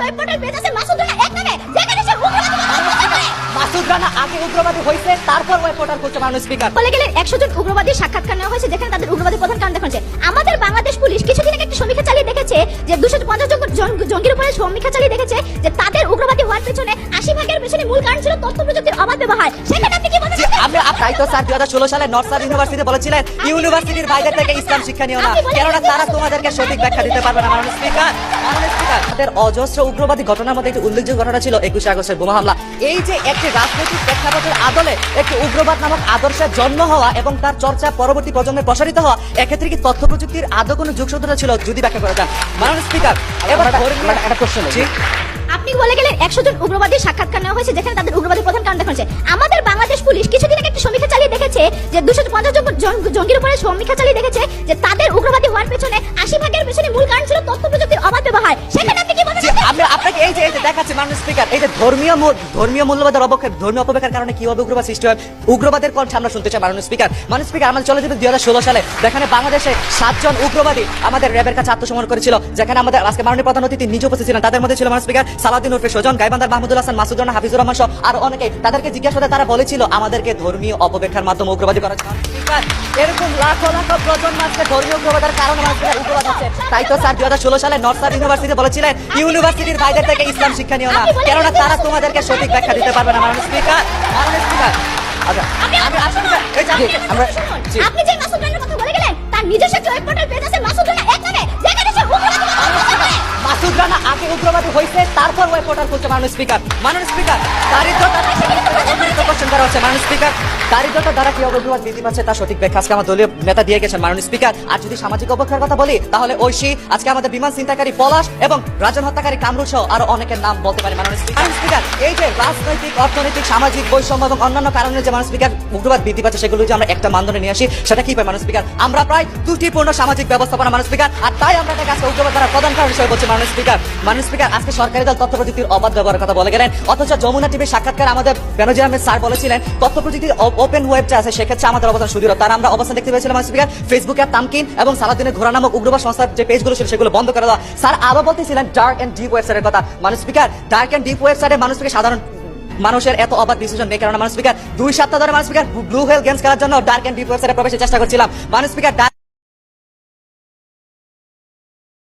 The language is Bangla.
ওয়েব পোর্টাল মাসুদ রানা এক নামে যেখানে সে উগ্রবাদী মাসুদ রানা আগে উগ্রবাদী হয়েছে তারপর পোর্টাল করছে মাননীয় স্পিকার। বলে গেলেন একশো জন উগ্রবাদীর সাক্ষাৎকার নেওয়া হয়েছে যেখানে তাদের উগ্রবাদী প্রধান কারণ দেখাচ্ছে আমাদের বাংলাদেশ পুলিশ কিছুদিন আগে একটা সমীক্ষা চালিয়ে দেখেছে যে দুশো পঞ্চাশ জন জন- জঙ্গির উপরে সমীক্ষা চালিয়ে দেখেছে যে তাদের উগ্রবাদী হওয়ার পেছনে আশি ভাগের পেছনে মূল কারণ ছিল তথ্য প্রযুক্তির অবাধ ব্যবহার। সেখানে তাই তো স্যার দুই হাজার ষোলো সালে নর্থ ইউনিভার্সিটি বলেছিলেন ইউনিভার্সিটির বাইরে থেকে ইসলাম শিক্ষা নিও না। আপনি কেননা তারা তোমাদেরকে সঠিক ব্যাখ্যা দিতে পারবে না। মাননীয় স্পিকার মাননীয় স্পিকার তাদের অজস্র উগ্রবাদী ঘটনার মধ্যে একটি উল্লেখযোগ্য ঘটনা ছিল একুশে আগস্টের বোমা হামলা। এই যে একটি রাজনৈতিক প্রেক্ষাপটের আদলে একটি উগ্রবাদ নামক আদর্শের জন্ম হওয়া এবং তার চর্চা পরবর্তী প্রজন্মে প্রসারিত হওয়া এক্ষেত্রে কি তথ্য প্রযুক্তির আদৌ কোনো যুগসূত্রতা ছিল যদি ব্যাখ্যা করে যান মাননীয় স্পিকার এবার একটা জি। আপনি বলে গেলেন একশো জন উগ্রবাদীর সাক্ষাৎকার নেওয়া হয়েছে যেখানে তাদের উগ্রবাদী প্রধান কারণ আমাদের বাংলাদেশ যে দুশো জঙ্গির উপরে সমীক্ষা চালিয়ে দেখেছে যে তাদের উগ্রবাদী হওয়ার পেছনে আশি ভাগের পেছনে মূল কারণ ছিল তথ্য প্রযুক্তির অবাধ ব্যবহার। সেখানে আপনি এই যে এই যে দেখাচ্ছি মাননীয় স্পিকার এই যে ধর্মীয় ধর্মীয় মূল্যবাদের ধর্মীয় অপব্যাখ্যার কারণে উগ্রবাদ সৃষ্টি হয়? উগ্রবাদের আমরা শুনতে চাই মাননীয় স্পিকার মাননীয় স্পিকার আমাদের চলে দুই সালে, যেখানে বাংলাদেশে সাতজন উগ্রবাদী আমাদের র্যাবের কাছে আত্মসমর্পণ করেছিল, যেখানে আমাদের আজকে মাননীয় প্রধান অতিথি নিজে উপস্থিত ছিলেন। তাদের মধ্যে ছিল মাননীয় স্পিকার সজন গাইবান্দার মাহমুদুল হাসান হাফিজুর রহমান সহ আরও অনেকে। তাদেরকে জিজ্ঞাসা করে তারা বলেছিল, আমাদেরকে ধর্মীয় অপব্যাখ্যার মাধ্যমে উগ্রবাদী করা এরকম লাখো লাখো প্রজন্ম আজকে ধর্মীয় উগ্রবাদের কারণে উগ্রবাদ হচ্ছে। তাই তো স্যার, দুই হাজার ষোলো সালে নর্থ ইউনিভার্সিটি বলেছিলেন, ইউনিভার্সিটির বাইরে থেকে ইসলাম শিক্ষা নিও না। কেননা তারা তোমাদেরকে সঠিক ব্যাখ্যা দিতে পারবে না। মাননীয় স্পিকার মাননীয় স্পিকার। আচ্ছা আপনি আমি আসলে যে মাসুদ কথা বলে গেলেন তার নিজস্ব জয় ওয়েব পোর্টাল পেজ আছে মাসুদ উগ্রবাদী হয়েছে তারপর ওয়েব পোর্টাল করছে মাননীয় স্পিকার মাননীয় স্পিকার দারিদ্রতা হচ্ছে মাননীয় স্পিকার দারিদ্রতা দ্বারা কি উগ্রবাদ বৃদ্ধি পাচ্ছে তার সঠিক ব্যাখ্যা আজকে আমার দলীয় নেতা দিয়ে গেছেন মাননীয় স্পিকার আর যদি সামাজিক অবক্ষয়ের কথা বলি, তাহলে ঐশী, আজকে আমাদের বিমান চিন্তাকারী পলাশ এবং রাজন হত্যাকারী কামরুল সহ আরও অনেকের নাম বলতে পারি মাননীয় স্পিকার এই যে রাজনৈতিক, অর্থনৈতিক, সামাজিক বৈষম্য এবং অন্যান্য কারণে যে মাননীয় স্পিকার উগ্রবাদ বৃদ্ধি পাচ্ছে, সেগুলো যদি আমরা একটা মানদণ্ডে নিয়ে আসি, সেটা কি পাই মাননীয় স্পিকার আমরা প্রায় ত্রুটিপূর্ণ সামাজিক ব্যবস্থাপনা মাননীয় স্পিকার আর তাই আমরা এটাকে আজকে উগ্রবাদ দ্বারা প্রধান কারণ হিসেবে বলছি মাননীয় স্পিকার মাননীয় স্পিকার আজকে সরকারি দল তথ্য প্রযুক্তির অবাধ ব্যবহারের কথা বলে গেলেন। অথচ যমুনা টিভির সাক্ষাৎকার আমাদের বেনজির আহমেদ স্যার বলেছিলেন তথ্য প্রযুক্তির ওপেন ওয়েবটা আছে, সেক্ষেত্রে আমাদের অবস্থান সুদৃঢ়। তার আমরা অবস্থান দেখতে পেয়েছিলাম স্পিকার ফেসবুকে তামকিন এবং সালাদিনের ঘোরা নামক উগ্রবাদ সংস্থার যে পেজগুলো ছিল, সেগুলো বন্ধ করে দেওয়া। স্যার বলতেছিলেন ডার্ক এন্ড ডিপ ওয়েবসাইটের কথা। স্পিকার ডার্ক এন্ড ডিপ ওয়েবসাইটে সাধারণ মানুষের এত অবাধ ডিসিশন নেই। কারণ মানুষ স্পিকার দুই সপ্তাহ ধরে মানুষ স্পিকার ব্লু হেল গেমস খেলার জন্য ডার্ক এন্ড ডিপ ওয়েবসাইটে প্রবেশের চেষ্টা করছিলাম। মানুষ স্পিকার